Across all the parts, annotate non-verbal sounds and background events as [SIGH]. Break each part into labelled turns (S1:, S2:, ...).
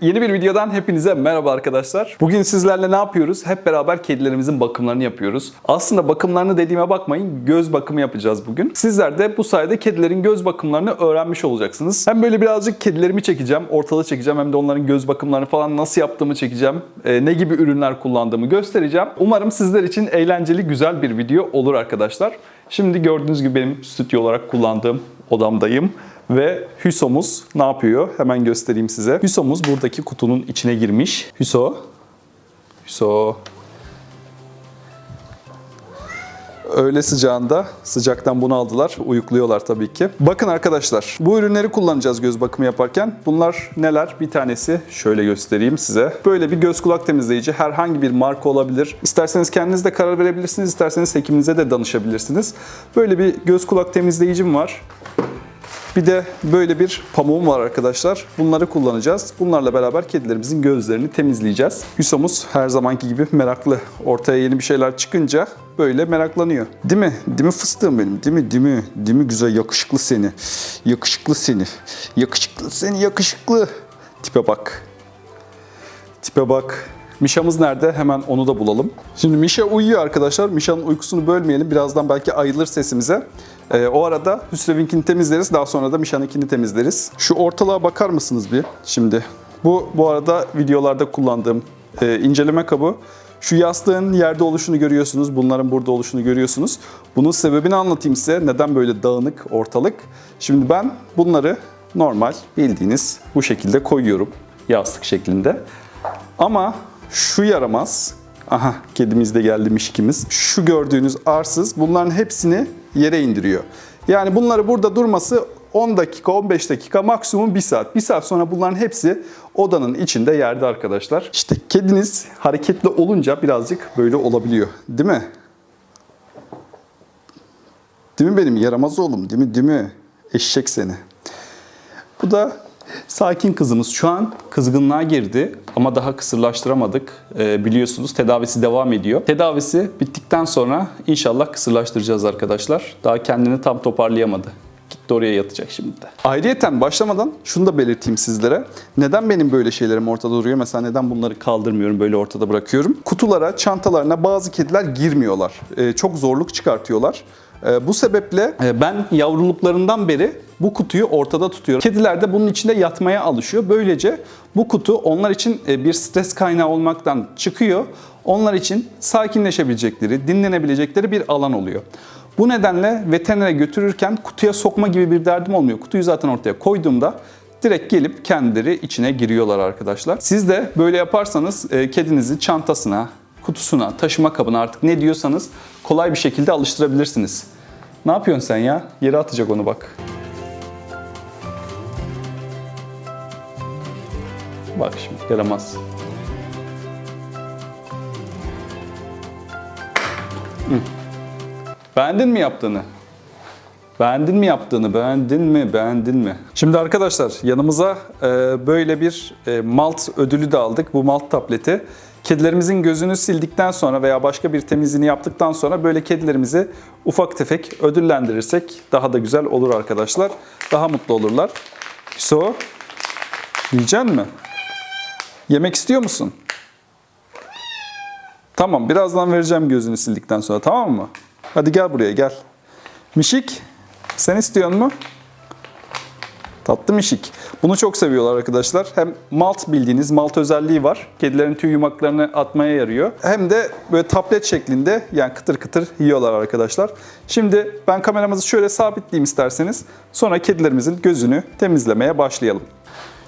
S1: Yeni bir videodan hepinize merhaba arkadaşlar. Bugün sizlerle ne yapıyoruz? Hep beraber kedilerimizin bakımlarını yapıyoruz. Aslında bakımlarını dediğime bakmayın, göz bakımı yapacağız bugün. Sizler de bu sayede kedilerin göz bakımlarını öğrenmiş olacaksınız. Hem böyle birazcık kedilerimi çekeceğim, ortalığı çekeceğim hem de onların göz bakımlarını falan nasıl yaptığımı çekeceğim. Ee, ne gibi ürünler kullandığımı göstereceğim. Umarım sizler için eğlenceli, güzel bir video olur arkadaşlar. Şimdi gördüğünüz gibi benim stüdyo olarak kullandığım odamdayım. Ve Hüsomuz ne yapıyor? Hemen göstereyim size. Hüsomuz buradaki kutunun içine girmiş. Hüso. Hüso. Öğle sıcağında sıcaktan bunu aldılar. Uyukluyorlar tabii ki. Bakın arkadaşlar bu ürünleri kullanacağız göz bakımı yaparken. Bunlar neler? Bir tanesi şöyle göstereyim size. Böyle bir göz kulak temizleyici. Herhangi bir marka olabilir. İsterseniz kendiniz de karar verebilirsiniz. isterseniz hekiminize de danışabilirsiniz. Böyle bir göz kulak temizleyicim var. Bir de böyle bir pamuğum var arkadaşlar. Bunları kullanacağız. Bunlarla beraber kedilerimizin gözlerini temizleyeceğiz. Hüsomuz her zamanki gibi meraklı. Ortaya yeni bir şeyler çıkınca böyle meraklanıyor. Değil mi? Değil mi fıstığım benim? Değil mi? Değil mi? Değil mi güzel yakışıklı seni? Yakışıklı seni. Yakışıklı seni yakışıklı. Tipe bak. Tipe bak. Mişa'mız nerede? Hemen onu da bulalım. Şimdi Mişa uyuyor arkadaşlar. Mişa'nın uykusunu bölmeyelim. Birazdan belki ayılır sesimize. Ee, o arada Hüsrev'inkini temizleriz. Daha sonra da Mişa'nınkini temizleriz. Şu ortalığa bakar mısınız bir şimdi? Bu bu arada videolarda kullandığım e, inceleme kabı. Şu yastığın yerde oluşunu görüyorsunuz. Bunların burada oluşunu görüyorsunuz. Bunun sebebini anlatayım size. Neden böyle dağınık ortalık? Şimdi ben bunları normal bildiğiniz bu şekilde koyuyorum. Yastık şeklinde. Ama şu yaramaz, aha kedimiz de geldi mişikimiz. Şu gördüğünüz arsız bunların hepsini yere indiriyor. Yani bunları burada durması 10 dakika, 15 dakika, maksimum 1 saat. 1 saat sonra bunların hepsi odanın içinde yerde arkadaşlar. İşte kediniz hareketli olunca birazcık böyle olabiliyor. Değil mi? Değil mi benim yaramaz oğlum? Değil mi? Değil mi? Eşek seni. Bu da sakin kızımız. Şu an kızgınlığa girdi ama daha kısırlaştıramadık. Ee, biliyorsunuz tedavisi devam ediyor. Tedavisi bittikten sonra inşallah kısırlaştıracağız arkadaşlar. Daha kendini tam toparlayamadı. Gitti oraya yatacak şimdi de. Ayrıyeten başlamadan şunu da belirteyim sizlere. Neden benim böyle şeylerim ortada duruyor? Mesela neden bunları kaldırmıyorum, böyle ortada bırakıyorum? Kutulara, çantalarına bazı kediler girmiyorlar. Ee, çok zorluk çıkartıyorlar. Ee, Bu sebeple e, ben yavruluklarından beri bu kutuyu ortada tutuyorum. Kediler de bunun içinde yatmaya alışıyor. Böylece bu kutu onlar için e, bir stres kaynağı olmaktan çıkıyor. Onlar için sakinleşebilecekleri, dinlenebilecekleri bir alan oluyor. Bu nedenle veterinere götürürken kutuya sokma gibi bir derdim olmuyor. Kutuyu zaten ortaya koyduğumda direkt gelip kendileri içine giriyorlar arkadaşlar. Siz de böyle yaparsanız e, kedinizi çantasına, kutusuna, taşıma kabına artık ne diyorsanız kolay bir şekilde alıştırabilirsiniz. Ne yapıyorsun sen ya? Yere atacak onu bak. Bak şimdi yaramaz. Hı. Beğendin mi yaptığını? Beğendin mi yaptığını? Beğendin mi? Beğendin mi? Şimdi arkadaşlar yanımıza böyle bir malt ödülü de aldık. Bu malt tableti. Kedilerimizin gözünü sildikten sonra veya başka bir temizliğini yaptıktan sonra böyle kedilerimizi ufak tefek ödüllendirirsek daha da güzel olur arkadaşlar. Daha mutlu olurlar. So, yiyecek mi? Yemek istiyor musun? Tamam birazdan vereceğim gözünü sildikten sonra tamam mı? Hadi gel buraya gel. Mişik sen istiyor mu? Tatlı mişik. Bunu çok seviyorlar arkadaşlar. Hem malt bildiğiniz malt özelliği var. Kedilerin tüy yumaklarını atmaya yarıyor. Hem de böyle tablet şeklinde yani kıtır kıtır yiyorlar arkadaşlar. Şimdi ben kameramızı şöyle sabitleyeyim isterseniz. Sonra kedilerimizin gözünü temizlemeye başlayalım.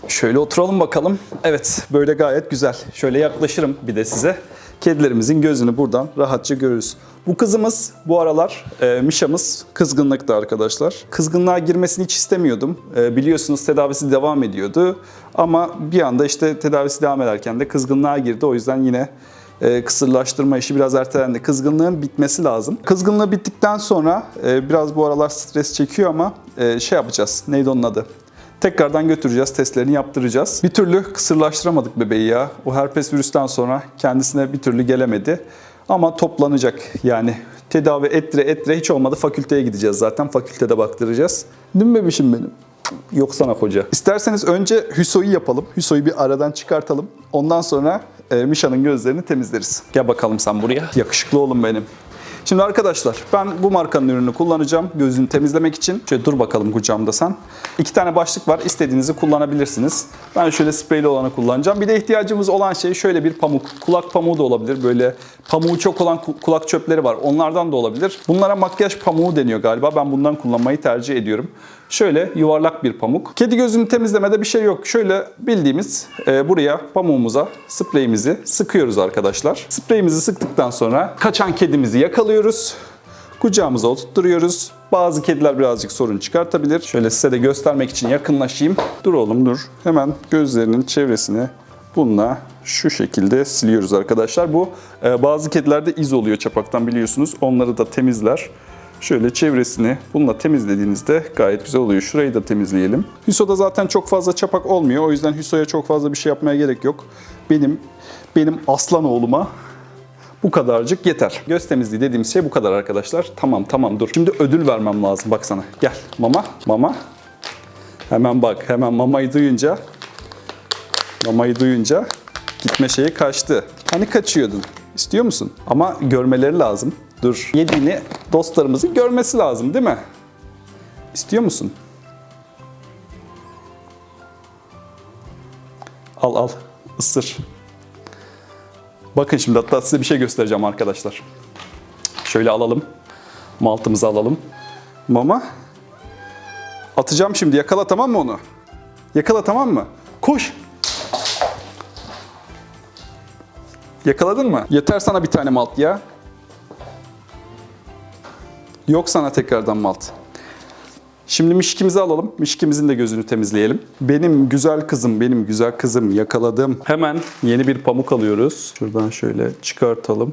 S1: Şöyle oturalım bakalım. Evet böyle gayet güzel. Şöyle yaklaşırım bir de size. Kedilerimizin gözünü buradan rahatça görürüz. Bu kızımız bu aralar e, Mişa'mız kızgınlıkta arkadaşlar. Kızgınlığa girmesini hiç istemiyordum. E, biliyorsunuz tedavisi devam ediyordu. Ama bir anda işte tedavisi devam ederken de kızgınlığa girdi. O yüzden yine e, kısırlaştırma işi biraz ertelendi. Kızgınlığın bitmesi lazım. Kızgınlığı bittikten sonra e, biraz bu aralar stres çekiyor ama e, şey yapacağız. Neydi onun adı? Tekrardan götüreceğiz, testlerini yaptıracağız. Bir türlü kısırlaştıramadık bebeği ya. O herpes virüsten sonra kendisine bir türlü gelemedi. Ama toplanacak yani. Tedavi ettire ettire hiç olmadı fakülteye gideceğiz zaten. Fakültede baktıracağız. Mi bebişim benim? Yok sana hoca. İsterseniz önce Hüso'yu yapalım. Hüso'yu bir aradan çıkartalım. Ondan sonra e, Mişa'nın gözlerini temizleriz. Gel bakalım sen buraya. Yakışıklı oğlum benim. Şimdi arkadaşlar ben bu markanın ürünü kullanacağım gözünü temizlemek için. Şöyle dur bakalım kucağımda sen. İki tane başlık var. İstediğinizi kullanabilirsiniz. Ben şöyle spreyli olanı kullanacağım. Bir de ihtiyacımız olan şey şöyle bir pamuk. Kulak pamuğu da olabilir. Böyle pamuğu çok olan ku- kulak çöpleri var. Onlardan da olabilir. Bunlara makyaj pamuğu deniyor galiba. Ben bundan kullanmayı tercih ediyorum. Şöyle yuvarlak bir pamuk. Kedi gözünü temizlemede bir şey yok. Şöyle bildiğimiz e, buraya pamuğumuza spreyimizi sıkıyoruz arkadaşlar. Spreyimizi sıktıktan sonra kaçan kedimizi yakalıyoruz. Kucağımıza oturtturuyoruz. Bazı kediler birazcık sorun çıkartabilir. Şöyle size de göstermek için yakınlaşayım. Dur oğlum dur. Hemen gözlerinin çevresini bununla şu şekilde siliyoruz arkadaşlar. Bu e, bazı kedilerde iz oluyor çapaktan biliyorsunuz. Onları da temizler. Şöyle çevresini bununla temizlediğinizde gayet güzel oluyor. Şurayı da temizleyelim. Hüso'da zaten çok fazla çapak olmuyor. O yüzden Hüso'ya çok fazla bir şey yapmaya gerek yok. Benim benim aslan oğluma bu kadarcık yeter. Göz temizliği dediğimiz şey bu kadar arkadaşlar. Tamam tamam dur. Şimdi ödül vermem lazım. Bak sana. Gel. Mama. Mama. Hemen bak. Hemen mamayı duyunca mamayı duyunca gitme şeyi kaçtı. Hani kaçıyordun? İstiyor musun? Ama görmeleri lazım. Dur. Yediğini dostlarımızın görmesi lazım değil mi? İstiyor musun? Al al. Isır. Bakın şimdi hatta size bir şey göstereceğim arkadaşlar. Şöyle alalım. Maltımızı alalım. Mama. Atacağım şimdi. Yakala tamam mı onu? Yakala tamam mı? Koş. Yakaladın mı? Yeter sana bir tane malt ya. Yok sana tekrardan malt. Şimdi mişkimizi alalım. Mişkimizin de gözünü temizleyelim. Benim güzel kızım, benim güzel kızım yakaladım. Hemen yeni bir pamuk alıyoruz. Şuradan şöyle çıkartalım.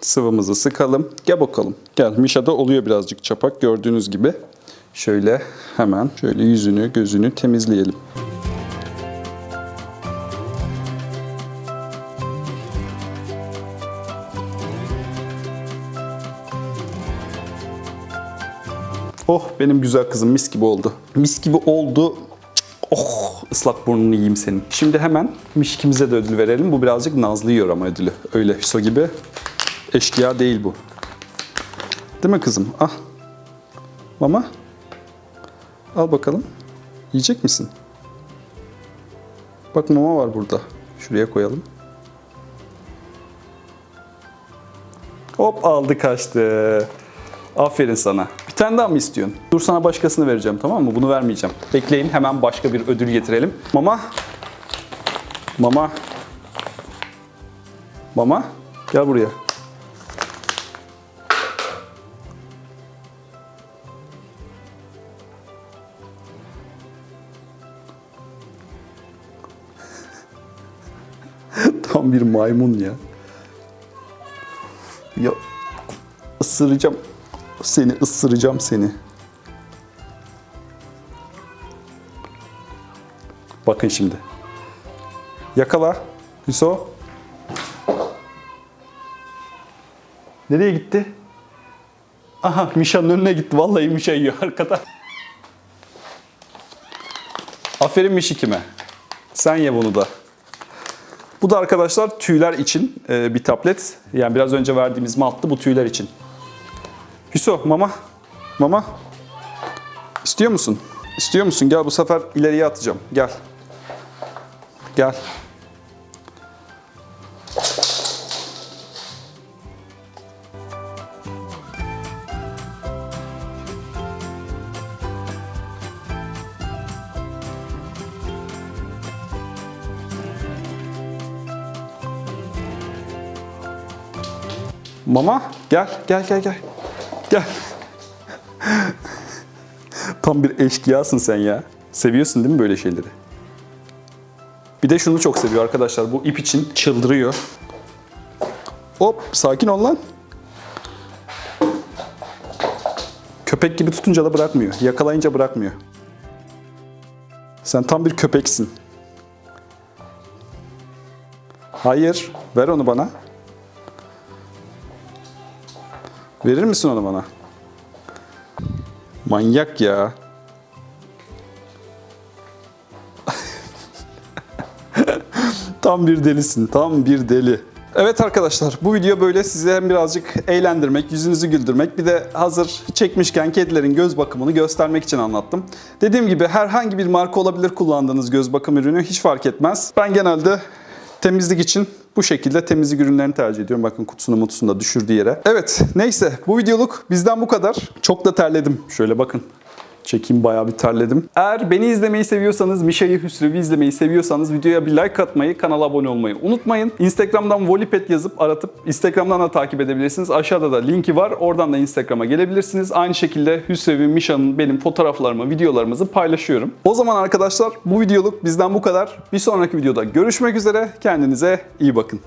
S1: Sıvımızı sıkalım. Gel bakalım. Gel. Mişa'da oluyor birazcık çapak gördüğünüz gibi. Şöyle hemen şöyle yüzünü, gözünü temizleyelim. Oh benim güzel kızım mis gibi oldu. Mis gibi oldu. Oh ıslak burnunu yiyeyim senin. Şimdi hemen mişkimize de ödül verelim. Bu birazcık nazlı yiyor ama ödülü. Öyle Hüso gibi. Eşkıya değil bu. Değil mi kızım? Ah. Mama. Al bakalım. Yiyecek misin? Bak mama var burada. Şuraya koyalım. Hop aldı kaçtı. Aferin sana. Tane daha mı istiyorsun? Dur sana başkasını vereceğim tamam mı? Bunu vermeyeceğim. Bekleyin hemen başka bir ödül getirelim. Mama. Mama. Mama. Gel buraya. [LAUGHS] Tam bir maymun ya. Ya ısıracağım. Seni ısıracağım seni. Bakın şimdi. Yakala. Hüso. Nereye gitti? Aha Mişa'nın önüne gitti. Vallahi Mişa yiyor [LAUGHS] arkada. Aferin Mişikime. Sen ye bunu da. Bu da arkadaşlar tüyler için e, bir tablet. Yani biraz önce verdiğimiz malttı bu tüyler için. Hüso mama. Mama. İstiyor musun? İstiyor musun? Gel bu sefer ileriye atacağım. Gel. Gel. Mama gel gel gel gel. Gel. Tam bir eşkıyasın sen ya. Seviyorsun değil mi böyle şeyleri? Bir de şunu çok seviyor arkadaşlar. Bu ip için çıldırıyor. Hop sakin ol lan. Köpek gibi tutunca da bırakmıyor. Yakalayınca bırakmıyor. Sen tam bir köpeksin. Hayır. Ver onu bana. Verir misin onu bana? Manyak ya. [LAUGHS] tam bir delisin, tam bir deli. Evet arkadaşlar bu video böyle size hem birazcık eğlendirmek, yüzünüzü güldürmek bir de hazır çekmişken kedilerin göz bakımını göstermek için anlattım. Dediğim gibi herhangi bir marka olabilir kullandığınız göz bakım ürünü hiç fark etmez. Ben genelde temizlik için bu şekilde temizlik ürünlerini tercih ediyorum. Bakın kutusunu mutusunu da düşürdüğü yere. Evet neyse bu videoluk bizden bu kadar. Çok da terledim. Şöyle bakın. Çekeyim bayağı bir terledim. Eğer beni izlemeyi seviyorsanız, Mişa'yı Hüsrev'i izlemeyi seviyorsanız videoya bir like atmayı, kanala abone olmayı unutmayın. Instagram'dan Volipet yazıp aratıp Instagram'dan da takip edebilirsiniz. Aşağıda da linki var. Oradan da Instagram'a gelebilirsiniz. Aynı şekilde Hüsrev'in, Mişa'nın benim fotoğraflarımı, videolarımızı paylaşıyorum. O zaman arkadaşlar bu videoluk bizden bu kadar. Bir sonraki videoda görüşmek üzere. Kendinize iyi bakın.